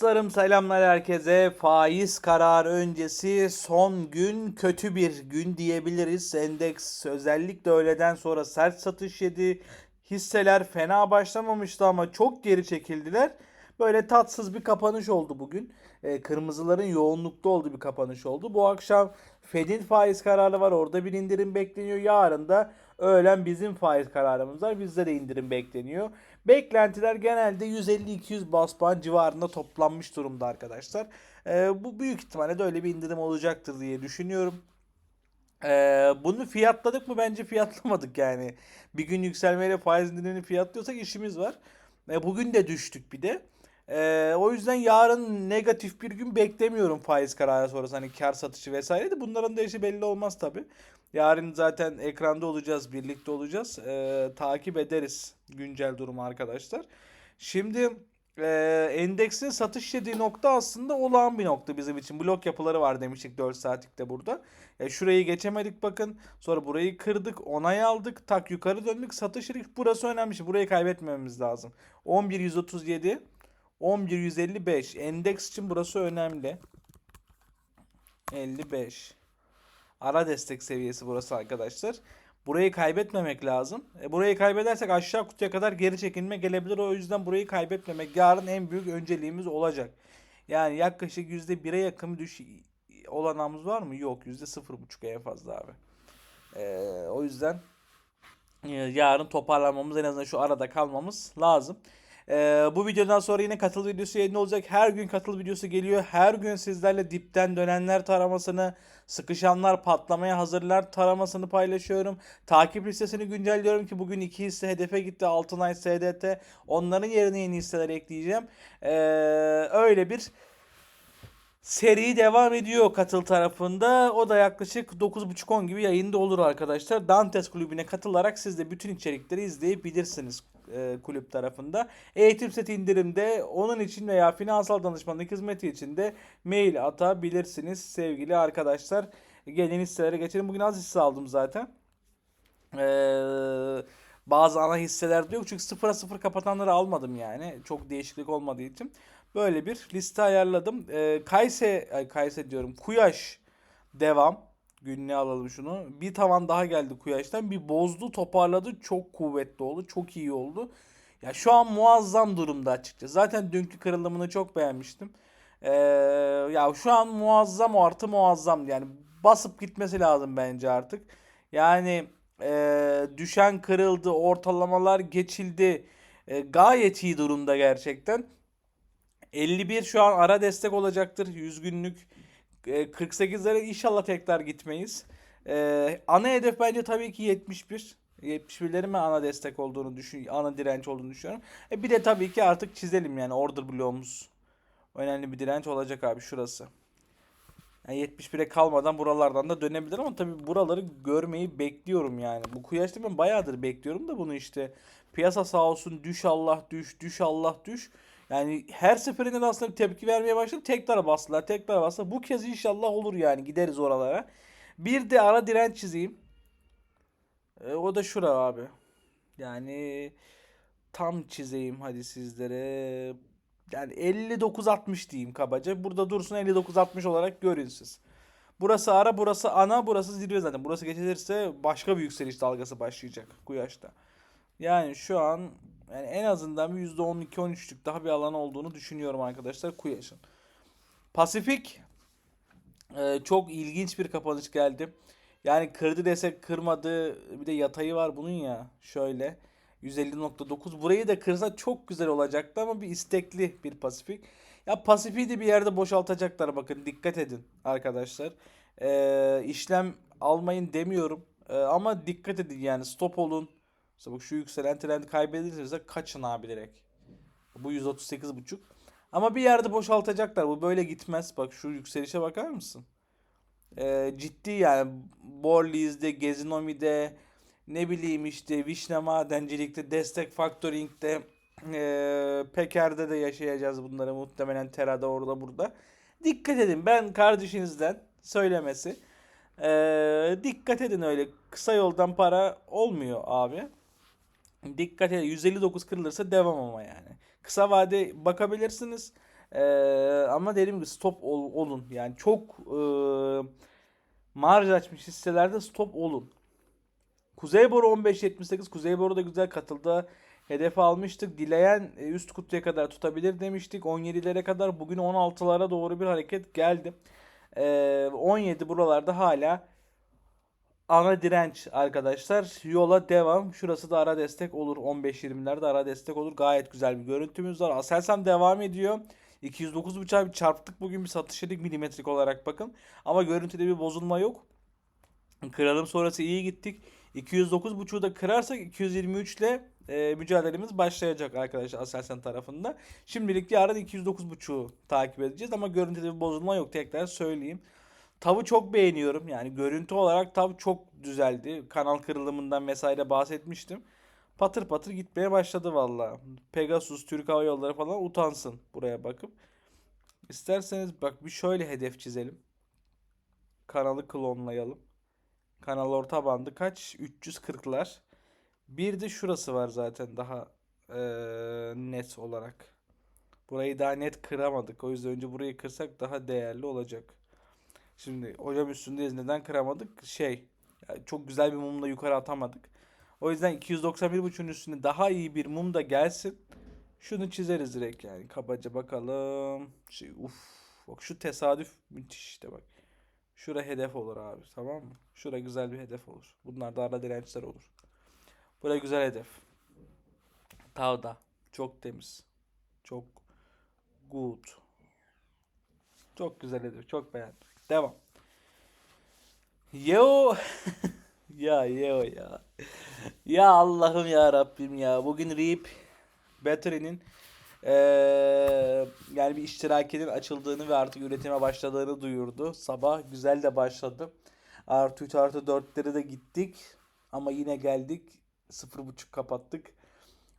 Dostlarım selamlar herkese. Faiz kararı öncesi son gün kötü bir gün diyebiliriz. Endeks özellikle öğleden sonra sert satış yedi. Hisseler fena başlamamıştı ama çok geri çekildiler. Böyle tatsız bir kapanış oldu bugün. Ee, kırmızıların yoğunlukta olduğu bir kapanış oldu. Bu akşam Fed'in faiz kararı var. Orada bir indirim bekleniyor. Yarın da öğlen bizim faiz kararımız var. Bizde de indirim bekleniyor. Beklentiler genelde 150-200 bas puan civarında toplanmış durumda arkadaşlar. Ee, bu büyük ihtimalle de öyle bir indirim olacaktır diye düşünüyorum. Ee, bunu fiyatladık mı? Bence fiyatlamadık yani. Bir gün yükselmeyle faiz indirimini fiyatlıyorsak işimiz var. Ee, bugün de düştük bir de. Ee, o yüzden yarın negatif bir gün beklemiyorum faiz kararı sonrası hani kar satışı vesaire de bunların da işi belli olmaz tabi. Yarın zaten ekranda olacağız, birlikte olacağız. Ee, takip ederiz güncel durumu arkadaşlar. Şimdi e, endeksin satış yediği nokta aslında olağan bir nokta bizim için. Blok yapıları var demiştik 4 saatlikte burada. Ya şurayı geçemedik bakın. Sonra burayı kırdık, onay aldık, tak yukarı döndük, satış. Burası önemli. Burayı kaybetmememiz lazım. 11.137 11.155 endeks için burası önemli. 55. Ara destek seviyesi burası arkadaşlar. Burayı kaybetmemek lazım. E, burayı kaybedersek aşağı kutuya kadar geri çekilme gelebilir. O yüzden burayı kaybetmemek yarın en büyük önceliğimiz olacak. Yani yaklaşık %1'e yakın düş olanağımız var mı? Yok. %0.5 en fazla abi. E, o yüzden e, yarın toparlanmamız en azından şu arada kalmamız lazım. Ee, bu videodan sonra yine katıl videosu yayın olacak. Her gün katıl videosu geliyor. Her gün sizlerle dipten dönenler taramasını, sıkışanlar patlamaya hazırlar taramasını paylaşıyorum. Takip listesini güncelliyorum ki bugün iki hisse hedefe gitti. Altınay SDT. Onların yerine yeni hisseler ekleyeceğim. Ee, öyle bir Seri devam ediyor katıl tarafında. O da yaklaşık 9.30-10 gibi yayında olur arkadaşlar. Dantes kulübüne katılarak siz de bütün içerikleri izleyebilirsiniz e, kulüp tarafında. Eğitim seti indirimde onun için veya finansal danışmanlık hizmeti için de mail atabilirsiniz sevgili arkadaşlar. Gelin hisselere geçelim. Bugün az hisse aldım zaten. Eee bazı ana hisseler yok çünkü sıfıra sıfır kapatanları almadım yani. Çok değişiklik olmadığı için. Böyle bir liste ayarladım. Ee, Kayse, ay Kayse diyorum. Kuyaş devam. Günlüğe alalım şunu. Bir tavan daha geldi Kuyaş'tan. Bir bozdu toparladı. Çok kuvvetli oldu. Çok iyi oldu. Ya şu an muazzam durumda açıkçası. Zaten dünkü kırılımını çok beğenmiştim. Ee, ya şu an muazzam artı muazzam. Yani basıp gitmesi lazım bence artık. Yani e, düşen kırıldı. Ortalamalar geçildi. E, gayet iyi durumda gerçekten. 51 şu an ara destek olacaktır. 100 günlük 48'lere inşallah tekrar gitmeyiz. E, ana hedef bence tabii ki 71. 71'lerin ben ana destek olduğunu düşün, ana direnç olduğunu düşünüyorum. E bir de tabii ki artık çizelim yani order bloğumuz. Önemli bir direnç olacak abi şurası. Yani 71'e kalmadan buralardan da dönebilir ama tabii buraları görmeyi bekliyorum yani. Bu kuyaşta ben bayağıdır bekliyorum da bunu işte. Piyasa sağ olsun düş Allah düş düş Allah düş. Yani her seferinde de aslında tepki vermeye başladı. Tekrar bastılar, tekrar bastılar. Bu kez inşallah olur yani gideriz oralara. Bir de ara direnç çizeyim. E, o da şura abi. Yani tam çizeyim hadi sizlere. Yani 59-60 diyeyim kabaca. Burada dursun 59-60 olarak görün siz. Burası ara, burası ana, burası zirve zaten. Burası geçilirse başka bir yükseliş dalgası başlayacak Kuyaş'ta. Yani şu an yani en azından bir %12-13'lük daha bir alan olduğunu düşünüyorum arkadaşlar Kuyaş'ın. Pasifik e, çok ilginç bir kapanış geldi. Yani kırdı desek kırmadı. Bir de yatayı var bunun ya. Şöyle. 150.9. Burayı da kırsa çok güzel olacaktı ama bir istekli bir Pasifik. Ya Pasifik'i de bir yerde boşaltacaklar bakın dikkat edin arkadaşlar. Ee, işlem almayın demiyorum. Ee, ama dikkat edin yani stop olun. Mesela bak şu yükselen trend kaybedilirse kaçın abi direkt. Bu 138.5. Ama bir yerde boşaltacaklar. Bu böyle gitmez. Bak şu yükselişe bakar mısın? Ee, ciddi yani Borli'de, Gezinomi'de, ne bileyim işte Vişne Madencilik'te, Destek Factoring'de, e, Peker'de de yaşayacağız bunları muhtemelen Tera'da orada burada. Dikkat edin ben kardeşinizden söylemesi. E, dikkat edin öyle kısa yoldan para olmuyor abi. Dikkat edin 159 kırılırsa devam ama yani. Kısa vade bakabilirsiniz. Ee, ama dediğim gibi stop ol- olun. Yani çok e, marj açmış hisselerde stop olun. Kuzey Boru 15.78. Kuzey Boru da güzel katıldı. Hedef almıştık. Dileyen e, üst kutuya kadar tutabilir demiştik. 17'lere kadar bugün 16'lara doğru bir hareket geldi. Ee, 17 buralarda hala ana direnç arkadaşlar. Yola devam. Şurası da ara destek olur. 15-20'lerde ara destek olur. Gayet güzel bir görüntümüz var. Aselsan devam ediyor. 209.5'a bir çarptık bugün bir satış yedik milimetrik olarak bakın. Ama görüntüde bir bozulma yok. Kıralım sonrası iyi gittik. 209.5'u da kırarsak 223 ile e, mücadelemiz başlayacak arkadaşlar Aselsan tarafında. Şimdilik yarın 209.5'u takip edeceğiz ama görüntüde bir bozulma yok tekrar söyleyeyim. Tav'ı çok beğeniyorum. Yani görüntü olarak Tav çok düzeldi. Kanal kırılımından vesaire bahsetmiştim. Patır patır gitmeye başladı valla. Pegasus, Türk Hava Yolları falan utansın buraya bakıp. İsterseniz bak bir şöyle hedef çizelim. Kanalı klonlayalım. Kanal orta bandı kaç? 340'lar. Bir de şurası var zaten daha eee, net olarak. Burayı daha net kıramadık. O yüzden önce burayı kırsak daha değerli olacak. Şimdi hocam üstündeyiz. Neden kıramadık? Şey, çok güzel bir mumla yukarı atamadık. O yüzden 291.5'un üstüne daha iyi bir mum da gelsin. Şunu çizeriz direkt yani. Kabaca bakalım. Şey, uf. Bak şu tesadüf müthiş işte bak. Şura hedef olur abi tamam mı? Şura güzel bir hedef olur. Bunlar da ara dirençler olur. Buraya güzel hedef. Tavda. Çok temiz. Çok good. Çok güzel hedef. Çok beğendim. Devam. Yo. ya yo ya. Ya Allah'ım ya Rabbim ya. Bugün Reap Battery'nin eee, yani bir iştirakinin açıldığını ve artık üretime başladığını duyurdu. Sabah güzel de başladı. Artı 3 artı 4'leri de gittik. Ama yine geldik. 0.5 kapattık.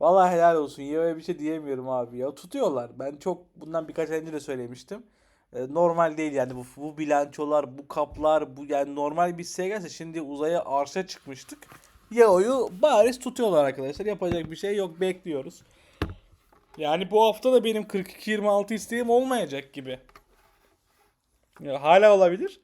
Vallahi helal olsun. Yeo'ya bir şey diyemiyorum abi ya. Tutuyorlar. Ben çok bundan birkaç ay önce de söylemiştim. E, normal değil yani bu, bu bilançolar, bu kaplar, bu yani normal bir hisseye gelse şimdi uzaya arşa çıkmıştık. Yeo'yu bariz tutuyorlar arkadaşlar. Yapacak bir şey yok. Bekliyoruz. Yani bu hafta da benim 42-26 isteğim olmayacak gibi. Ya, hala olabilir.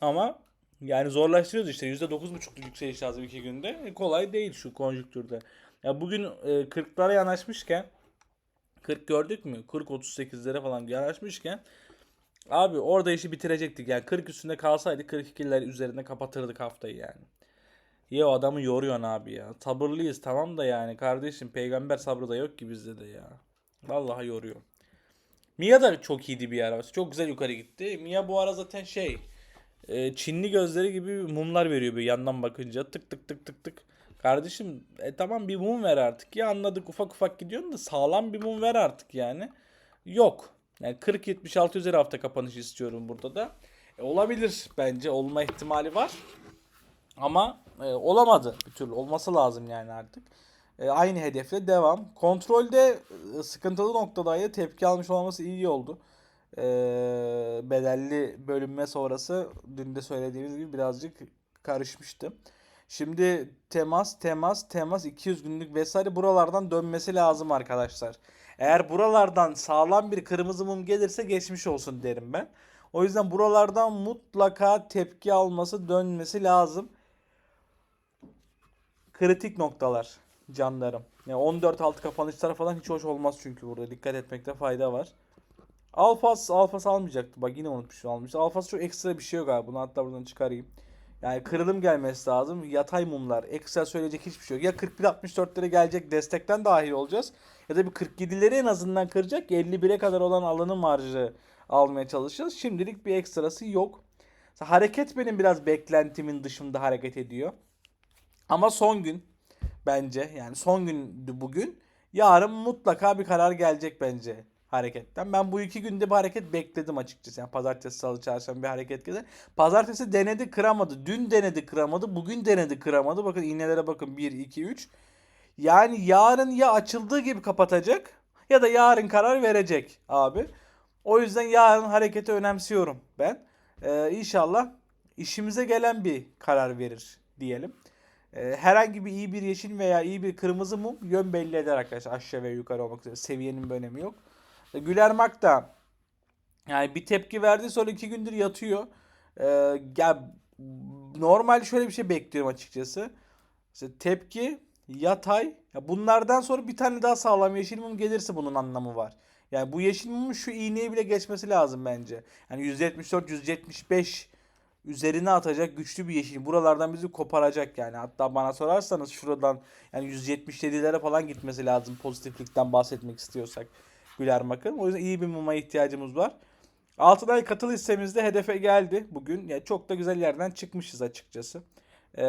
Ama yani zorlaştırıyoruz işte. %9,5'luk yükseliş lazım iki günde. E, kolay değil şu konjüktürde. Ya bugün e, 40'lara yanaşmışken 40 gördük mü? 40-38'lere falan yanaşmışken abi orada işi bitirecektik. Yani 40 üstünde kalsaydık 42'ler üzerinde kapatırdık haftayı yani. Ya adamı yoruyorsun abi ya. Sabırlıyız tamam da yani kardeşim peygamber sabrı da yok ki bizde de ya. Vallahi yoruyor. Mia da çok iyiydi bir ara. Çok güzel yukarı gitti. Mia bu ara zaten şey e, Çinli gözleri gibi mumlar veriyor böyle yandan bakınca tık tık tık tık tık. Kardeşim e, tamam bir mum ver artık ya anladık ufak ufak gidiyorsun da sağlam bir mum ver artık yani. Yok. Yani 40-76 üzeri hafta kapanış istiyorum burada da. E, olabilir bence olma ihtimali var. Ama e, olamadı bir türlü. Olması lazım yani artık. E, aynı hedefle devam. Kontrolde e, sıkıntılı noktadaydı. Tepki almış olması iyi oldu. E, bedelli bölünme sonrası dün de söylediğimiz gibi birazcık karışmıştı. Şimdi temas, temas, temas 200 günlük vesaire buralardan dönmesi lazım arkadaşlar. Eğer buralardan sağlam bir kırmızı mum gelirse geçmiş olsun derim ben. O yüzden buralardan mutlaka tepki alması, dönmesi lazım kritik noktalar canlarım. Yani 14 altı kapanışlar falan hiç hoş olmaz çünkü burada dikkat etmekte fayda var. Alfas, Alfas almayacaktı. Bak yine unutmuşum almış. Alfas çok ekstra bir şey yok abi. Bunu hatta buradan çıkarayım. Yani kırılım gelmesi lazım. Yatay mumlar. Ekstra söyleyecek hiçbir şey yok. Ya 41-64'lere gelecek destekten dahil olacağız. Ya da bir 47'leri en azından kıracak. 51'e kadar olan alanı marjı almaya çalışacağız. Şimdilik bir ekstrası yok. Hareket benim biraz beklentimin dışında hareket ediyor. Ama son gün bence yani son gündü bugün. Yarın mutlaka bir karar gelecek bence hareketten. Ben bu iki günde bir hareket bekledim açıkçası. Yani pazartesi, salı, çarşamba bir hareket gelir. Pazartesi denedi kıramadı. Dün denedi kıramadı. Bugün denedi kıramadı. Bakın iğnelere bakın 1, 2, 3. Yani yarın ya açıldığı gibi kapatacak ya da yarın karar verecek abi. O yüzden yarın hareketi önemsiyorum ben. Ee, inşallah işimize gelen bir karar verir diyelim. E, herhangi bir iyi bir yeşil veya iyi bir kırmızı mum yön belli eder arkadaşlar. Aşağı ve yukarı olmak üzere. Seviyenin bir önemi yok. E, Güler Mak da yani bir tepki verdi sonra iki gündür yatıyor. E, ya normal şöyle bir şey bekliyorum açıkçası. İşte tepki, yatay. Ya bunlardan sonra bir tane daha sağlam yeşil mum gelirse bunun anlamı var. Yani bu yeşil mumun şu iğneyi bile geçmesi lazım bence. Yani 174, 175 üzerine atacak güçlü bir yeşil. Buralardan bizi koparacak yani. Hatta bana sorarsanız şuradan yani 177'lere falan gitmesi lazım pozitiflikten bahsetmek istiyorsak. Güler Mak'ın. O yüzden iyi bir muma ihtiyacımız var. Altınay katıl listemizde hedefe geldi bugün. Yani çok da güzel yerden çıkmışız açıkçası. Ee,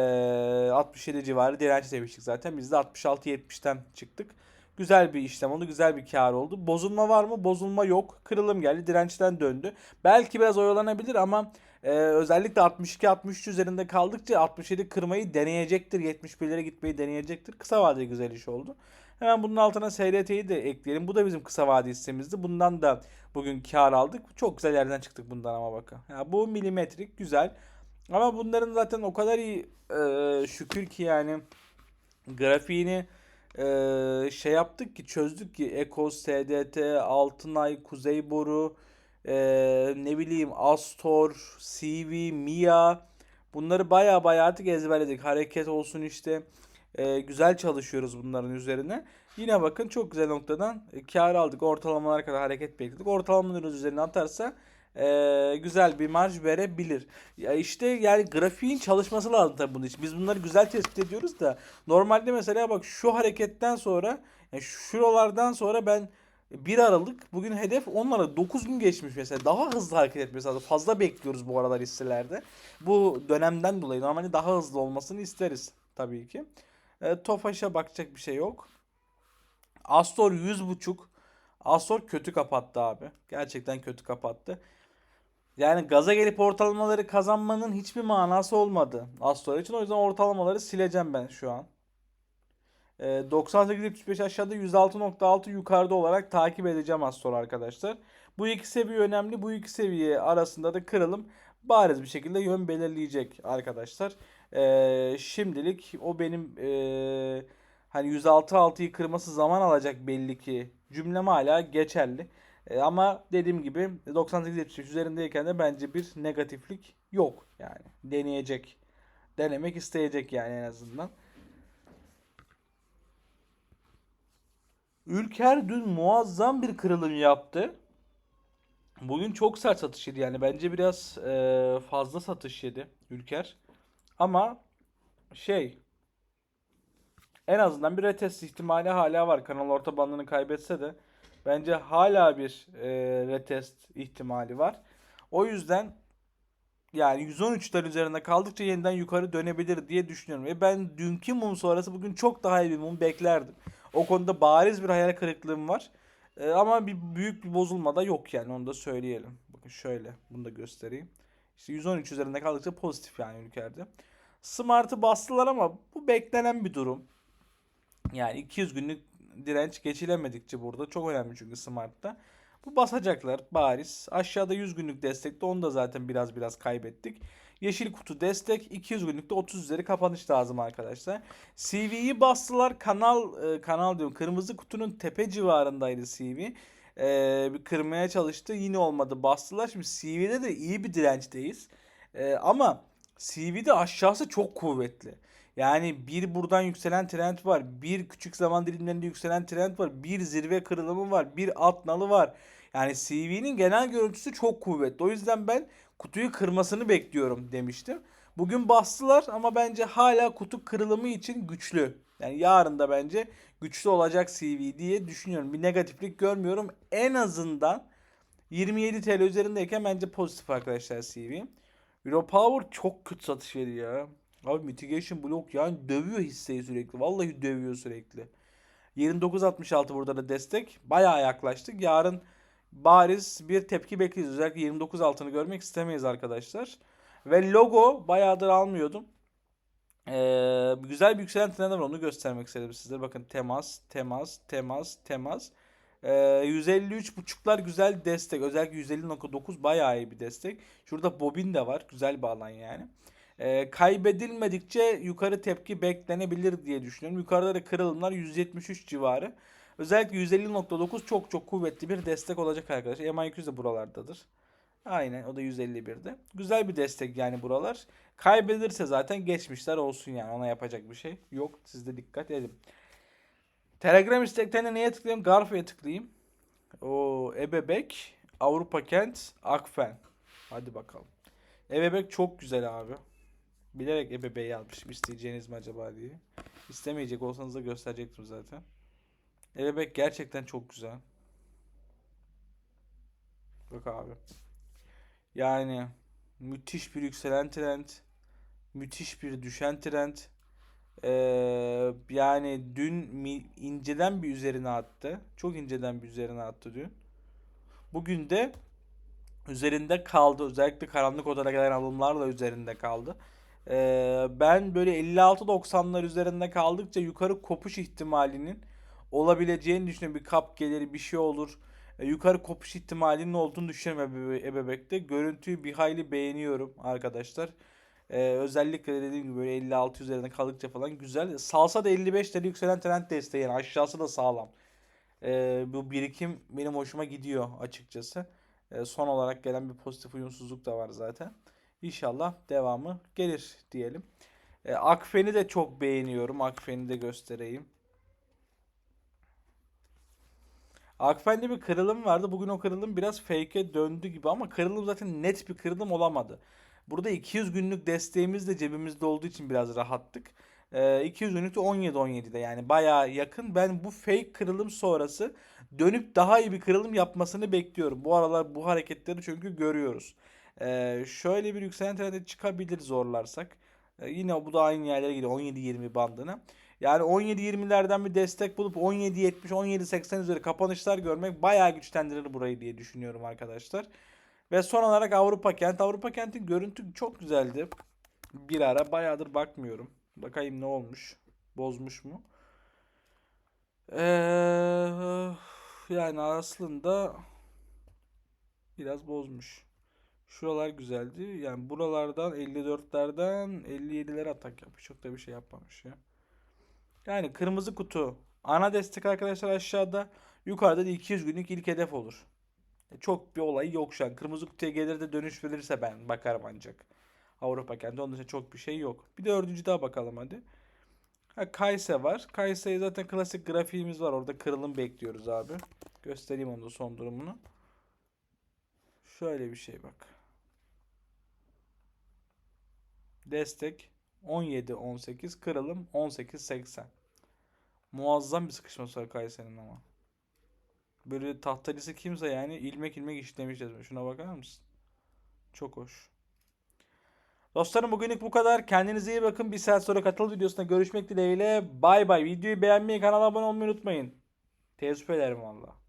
67 civarı direnç demiştik zaten. Biz de 66-70'ten çıktık. Güzel bir işlem oldu. Güzel bir kar oldu. Bozulma var mı? Bozulma yok. Kırılım geldi. Dirençten döndü. Belki biraz oyalanabilir ama e, özellikle 62-63 üzerinde kaldıkça 67 kırmayı deneyecektir. 71'lere gitmeyi deneyecektir. Kısa vadeli güzel iş oldu. Hemen bunun altına SRT'yi de ekleyelim. Bu da bizim kısa vade hissemizdi. Bundan da bugün kar aldık. Çok güzel yerden çıktık bundan ama bakın. Ya bu milimetrik güzel. Ama bunların zaten o kadar iyi e, şükür ki yani grafiğini e, şey yaptık ki çözdük ki Ekos, SDT, Altınay, Kuzey Boru, e, ne bileyim Astor, CV, Mia bunları baya baya artık ezberledik. Hareket olsun işte e, güzel çalışıyoruz bunların üzerine. Yine bakın çok güzel noktadan e, kar aldık. Ortalamalara kadar hareket bekledik. Ortalamaların üzerine atarsa e, güzel bir marj verebilir. Ya işte yani grafiğin çalışması lazım tabii bunun için. Biz bunları güzel tespit ediyoruz da normalde mesela bak şu hareketten sonra yani şuralardan sonra ben 1 Aralık bugün hedef onlara 9 gün geçmiş mesela. Daha hızlı hareket etmesi lazım. Fazla bekliyoruz bu aralar hisselerde. Bu dönemden dolayı normalde daha hızlı olmasını isteriz tabii ki. E, Tofaş'a bakacak bir şey yok. Astor 100.5. Astor kötü kapattı abi. Gerçekten kötü kapattı. Yani gaza gelip ortalamaları kazanmanın hiçbir manası olmadı Astor için. O yüzden ortalamaları sileceğim ben şu an. E, 98.75 aşağıda 106.6 yukarıda olarak takip edeceğim Astor arkadaşlar. Bu iki seviye önemli. Bu iki seviye arasında da kırılım bariz bir şekilde yön belirleyecek arkadaşlar. E, şimdilik o benim e, hani 106.6'yı kırması zaman alacak belli ki cümlem hala geçerli. E, ama dediğim gibi 98-75 üzerindeyken de bence bir negatiflik yok yani. Deneyecek. Denemek isteyecek yani en azından. Ülker dün muazzam bir kırılım yaptı. Bugün çok sert satış yedi yani bence biraz e, fazla satış yedi Ülker. Ama şey en azından bir retest ihtimali hala var. Kanal orta bandını kaybetse de bence hala bir e, retest ihtimali var. O yüzden yani 113'ler üzerinde kaldıkça yeniden yukarı dönebilir diye düşünüyorum. Ve ben dünkü mum sonrası bugün çok daha iyi bir mum beklerdim. O konuda bariz bir hayal kırıklığım var. E, ama bir büyük bir bozulma da yok yani onu da söyleyelim. Bakın şöyle bunu da göstereyim. İşte 113 üzerinde kaldıkça pozitif yani ülkede. Smart'ı bastılar ama bu beklenen bir durum. Yani 200 günlük direnç geçilemedikçe burada çok önemli çünkü Smart'ta. Bu basacaklar bariz. Aşağıda 100 günlük destekte onu da zaten biraz biraz kaybettik. Yeşil kutu destek 200 günlükte 30 üzeri kapanış lazım arkadaşlar. CV'yi bastılar. Kanal e, kanal diyorum. Kırmızı kutunun tepe civarındaydı CV. E, bir kırmaya çalıştı. Yine olmadı. Bastılar. Şimdi CV'de de iyi bir dirençteyiz. E, ama CV'de aşağısı çok kuvvetli. Yani bir buradan yükselen trend var. Bir küçük zaman dilimlerinde yükselen trend var. Bir zirve kırılımı var. Bir alt nalı var. Yani CV'nin genel görüntüsü çok kuvvetli. O yüzden ben kutuyu kırmasını bekliyorum demiştim. Bugün bastılar ama bence hala kutu kırılımı için güçlü. Yani yarın da bence güçlü olacak CV diye düşünüyorum. Bir negatiflik görmüyorum. En azından 27 TL üzerindeyken bence pozitif arkadaşlar CV. Europower çok kötü satış veriyor ya. Abi mitigation block yani dövüyor hisseyi sürekli. Vallahi dövüyor sürekli. 29.66 burada da destek. Bayağı yaklaştık. Yarın bariz bir tepki bekliyoruz. Özellikle 29 altını görmek istemeyiz arkadaşlar. Ve logo bayağıdır almıyordum. Ee, güzel bir yükselen trend var onu göstermek istedim sizlere. Bakın temas, temas, temas, temas. Ee, 153.5'lar güzel destek. Özellikle 150.9 bayağı iyi bir destek. Şurada bobin de var. Güzel bir alan yani. E, kaybedilmedikçe yukarı tepki beklenebilir diye düşünüyorum. Yukarıda da kırılımlar 173 civarı. Özellikle 150.9 çok çok kuvvetli bir destek olacak arkadaşlar. MA200 de buralardadır. Aynen o da 151'de. Güzel bir destek yani buralar. Kaybedilirse zaten geçmişler olsun yani ona yapacak bir şey yok. Siz de dikkat edin. Telegram isteklerine neye tıklayayım? Garfi'ye tıklayayım. O Ebebek, Avrupa Kent, Akfen. Hadi bakalım. Ebebek çok güzel abi. Bilerek Ebebek'i yazmışım. İsteyeceğiniz mi acaba diye. İstemeyecek olsanız da gösterecektim zaten. Ebebek gerçekten çok güzel. Bak abi. Yani müthiş bir yükselen trend. Müthiş bir düşen trend. Ee, yani dün inceden bir üzerine attı. Çok inceden bir üzerine attı dün. Bugün de üzerinde kaldı. Özellikle karanlık odada gelen alımlarla üzerinde kaldı. Ee, ben böyle 56-90'lar üzerinde kaldıkça yukarı kopuş ihtimalinin olabileceğini düşünüyorum. Bir kap gelir bir şey olur. Ee, yukarı kopuş ihtimalinin olduğunu düşünüyorum ebe- ebebekte. Görüntüyü bir hayli beğeniyorum arkadaşlar. Ee, özellikle dediğim gibi böyle 56 üzerinde kaldıkça falan güzel. Salsa da 55'leri yükselen trend desteği yani aşağısı da sağlam. Ee, bu birikim benim hoşuma gidiyor açıkçası. Ee, son olarak gelen bir pozitif uyumsuzluk da var zaten. İnşallah devamı gelir diyelim. Ee, Akfen'i de çok beğeniyorum. Akfen'i de göstereyim. Akfen'de bir kırılım vardı. Bugün o kırılım biraz fake'e döndü gibi ama kırılım zaten net bir kırılım olamadı. Burada 200 günlük desteğimiz de cebimizde olduğu için biraz rahattık. Ee, 200 günlük de 17-17'de yani bayağı yakın. Ben bu fake kırılım sonrası dönüp daha iyi bir kırılım yapmasını bekliyorum. Bu aralar bu hareketleri çünkü görüyoruz. Ee, şöyle bir yükselen trende çıkabilir zorlarsak. Ee, yine bu da aynı yerlere gidiyor 17-20 bandına. Yani 17-20'lerden bir destek bulup 17-70, 17-80 üzeri kapanışlar görmek bayağı güçlendirir burayı diye düşünüyorum arkadaşlar. Ve son olarak Avrupa Kent. Avrupa Kent'in görüntü çok güzeldi. Bir ara bayağıdır bakmıyorum. Bakayım ne olmuş. Bozmuş mu? Ee, yani aslında biraz bozmuş. Şuralar güzeldi. Yani buralardan 54'lerden 57'lere atak yapmış. Çok da bir şey yapmamış ya. Yani kırmızı kutu. Ana destek arkadaşlar aşağıda. Yukarıda da 200 günlük ilk hedef olur. Çok bir olay yok şu an. Kırmızı kutuya gelir de dönüş verirse ben bakarım ancak. Avrupa kendi onun dışında çok bir şey yok. Bir de dördüncü daha bakalım hadi. Ha, Kayse var. Kayse'ye zaten klasik grafiğimiz var. Orada kırılım bekliyoruz abi. Göstereyim onun da son durumunu. Şöyle bir şey bak. Destek 17-18 kırılım 18-80. Muazzam bir sıkışması var Kayseri'nin ama. Böyle tahtalısı kimse yani ilmek ilmek işlemiş resmen. Şuna bakar mısın? Çok hoş. Dostlarım bugünlük bu kadar. Kendinize iyi bakın. Bir saat sonra katıl videosunda görüşmek dileğiyle. Bay bay. Videoyu beğenmeyi, kanala abone olmayı unutmayın. Teessüf ederim valla.